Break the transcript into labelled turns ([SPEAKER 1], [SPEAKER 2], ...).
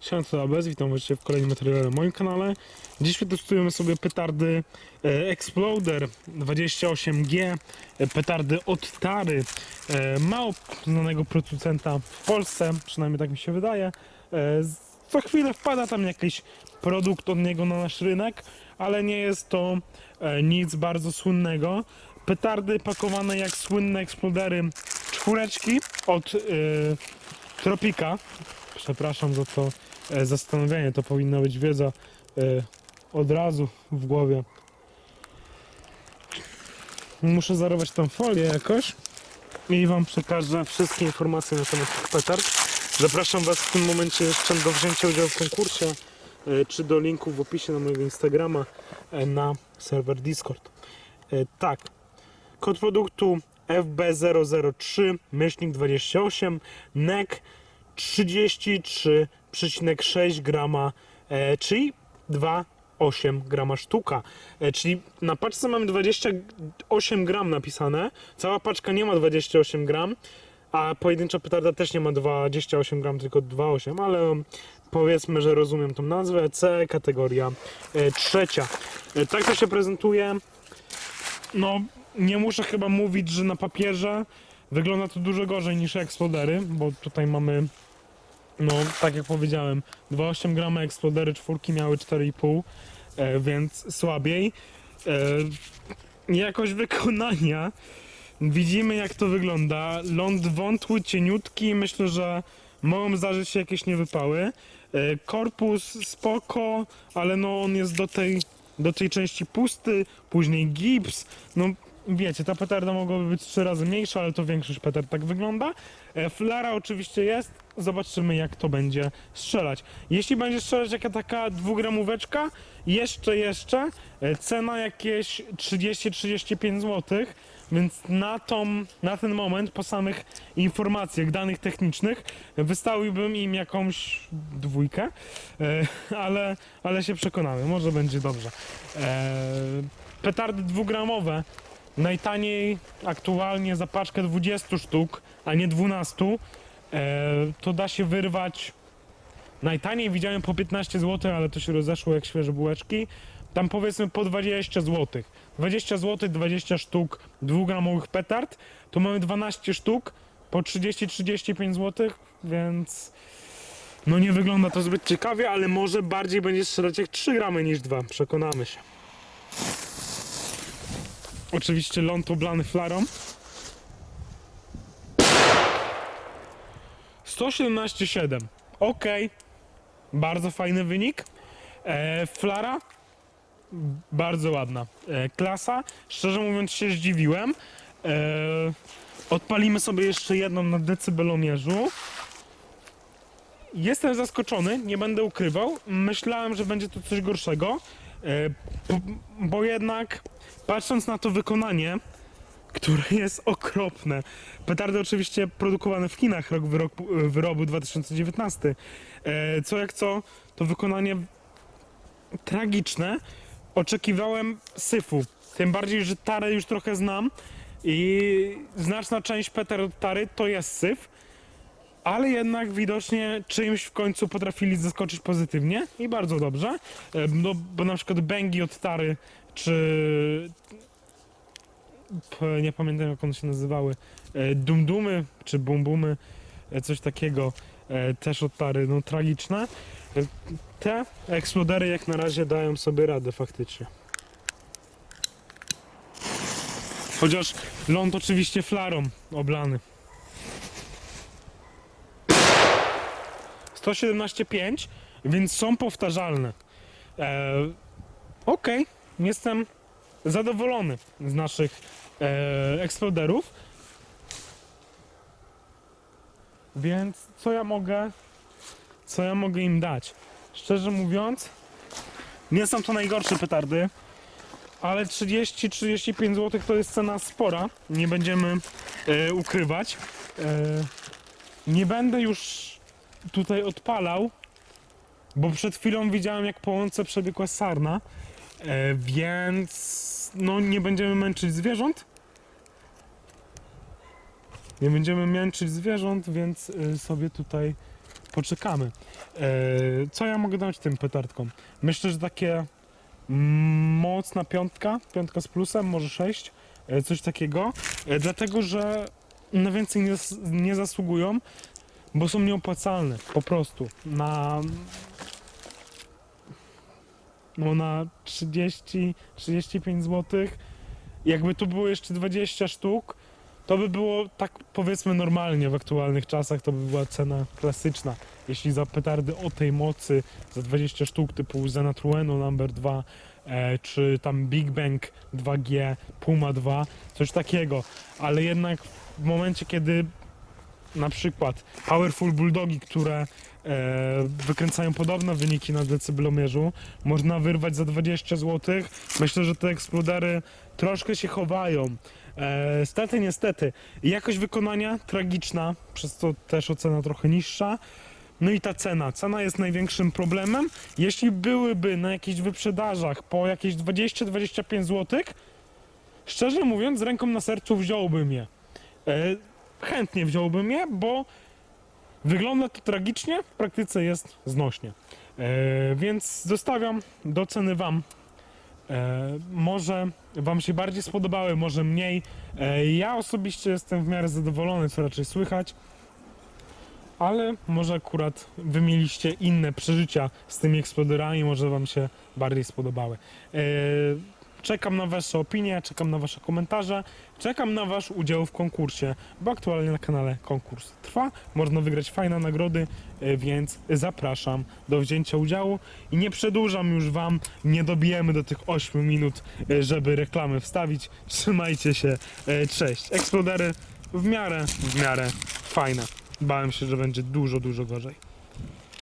[SPEAKER 1] Siema, to Abez, witam was w kolejnym materiale na moim kanale. Dziś przetestujemy sobie petardy e, Exploder 28G, e, petardy od Tary, e, mało znanego producenta w Polsce, przynajmniej tak mi się wydaje. Z- co chwilę wpada tam jakiś produkt od niego na nasz rynek, ale nie jest to nic bardzo słynnego. Petardy pakowane jak słynne eksplodery czwóreczki od Tropika. Przepraszam za to zastanowienie, to powinna być wiedza e, od razu w głowie. Muszę zarobić tą folię jakoś i Wam przekażę wszystkie informacje na temat tych petard. Zapraszam Was w tym momencie jeszcze do wzięcia udziału w konkursie, e, czy do linku w opisie na mojego Instagrama, e, na serwer Discord. E, Tak, kod produktu FB003 myślnik 28 NEC 33,6 grama, e, czyli 2,8 grama sztuka. E, czyli na paczce mamy 28 gram napisane, cała paczka nie ma 28 gram, a pojedyncza petarda też nie ma 28 gram, tylko 2,8, ale powiedzmy, że rozumiem tą nazwę. C, kategoria e, trzecia. Tak to się prezentuje. No, nie muszę chyba mówić, że na papierze wygląda to dużo gorzej niż eksplodery, bo tutaj mamy, no, tak jak powiedziałem, 2,8 gramy eksplodery, czwórki miały 4,5, e, więc słabiej. E, jakość wykonania, widzimy jak to wygląda. Ląd wątły, cieniutki, myślę, że mogą zdarzyć się jakieś niewypały. E, korpus spoko, ale no on jest do tej, do tej części pusty, później gips, no wiecie, ta petarda mogłaby być trzy razy mniejsza, ale to większość petard tak wygląda. E, Flara oczywiście jest, zobaczymy jak to będzie strzelać. Jeśli będzie strzelać jaka taka dwugramóweczka, jeszcze, jeszcze, e, cena jakieś 30-35 zł, więc na, tą, na ten moment, po samych informacjach, danych technicznych, wystawiłbym im jakąś dwójkę, e, ale, ale się przekonamy, może będzie dobrze. E, Petardy dwugramowe najtaniej aktualnie za paczkę 20 sztuk, a nie 12, e, to da się wyrwać. Najtaniej widziałem po 15 zł, ale to się rozeszło jak świeże bułeczki. Tam powiedzmy po 20 zł. 20 zł, 20 sztuk 2-gramowych petard. Tu mamy 12 sztuk po 30-35 zł, więc no nie wygląda to zbyt ciekawie, ale może bardziej będzie strzelać jak 3 gramy niż 2. Przekonamy się. Oczywiście ląd oblany flarą. 117,7. Ok. Bardzo fajny wynik. E, flara. Bardzo ładna. E, klasa. Szczerze mówiąc się zdziwiłem. E, odpalimy sobie jeszcze jedną na decybelomierzu. Jestem zaskoczony, nie będę ukrywał. Myślałem, że będzie to coś gorszego, e, bo, bo jednak patrząc na to wykonanie, które jest okropne. Petardy oczywiście produkowane w Chinach, rok wyrobu 2019. E, co jak co, to wykonanie tragiczne. Oczekiwałem syfu, tym bardziej, że Tarę już trochę znam i znaczna część petard Tary to jest syf ale jednak widocznie czymś w końcu potrafili zaskoczyć pozytywnie i bardzo dobrze. E, No, bo na przykład Bengi od Tary, czy nie pamiętam jak one się nazywały, e, Dumdumy, czy Bumbumy, e, coś takiego, e, też od Tary, no tragiczne. Te eksplodery jak na razie dają sobie radę faktycznie. Chociaż ląd oczywiście flarą oblany. 117,5, więc są powtarzalne. E, Okej, jestem zadowolony z naszych e, eksploderów. Więc co ja mogę, co ja mogę im dać? Szczerze mówiąc, nie są to najgorsze petardy, ale 30-35 zł to jest cena spora. Nie będziemy e, ukrywać. E, nie będę już tutaj odpalał, bo przed chwilą widziałem jak po łące przebiegła sarna, e, więc no nie będziemy męczyć zwierząt. Nie będziemy męczyć zwierząt, więc y, sobie tutaj poczekamy. E, co ja mogę dać tym petardkom? Myślę, że takie mm, mocna piątka, piątka z plusem, może sześć, e, coś takiego, e, dlatego, że na więcej nie, nie zasługują, bo są nieopłacalne, po prostu, na no na 30, 35 zł. Jakby tu było jeszcze 20 sztuk, to by było tak powiedzmy normalnie w aktualnych czasach, to by była cena klasyczna. Jeśli za petardy o tej mocy, za 20 sztuk typu Zena Trueno Number 2, e, czy tam Big Bang 2G, Puma 2, coś takiego. Ale jednak w momencie, kiedy na przykład Powerful Bulldogi, które e, wykręcają podobne wyniki na decybelomierzu, można wyrwać za 20 zł. Myślę, że te eksplodery troszkę się chowają. E, stety, niestety. Jakość wykonania tragiczna, przez to też ocena trochę niższa. No i ta cena. Cena jest największym problemem. Jeśli byłyby na jakichś wyprzedażach po jakieś 20-25 zł, szczerze mówiąc, z ręką na sercu wziąłbym je. Chętnie wziąłbym je, bo wygląda to tragicznie, w praktyce jest znośnie. E, więc zostawiam do ceny Wam. E, może Wam się bardziej spodobały, może mniej. E, ja osobiście jestem w miarę zadowolony, co raczej słychać. Ale może akurat Wy mieliście inne przeżycia z tymi eksploderami, może Wam się bardziej spodobały. E, Czekam na Wasze opinie, czekam na Wasze komentarze, czekam na Wasz udział w konkursie, bo aktualnie na kanale konkurs trwa. Można wygrać fajne nagrody, e, więc zapraszam do wzięcia udziału i nie przedłużam już Wam, nie dobijemy do tych 8 minut, e, żeby reklamy wstawić. Trzymajcie się, e, cześć. Eksplodery w miarę, w miarę fajne. Bałem się, że będzie dużo, dużo gorzej.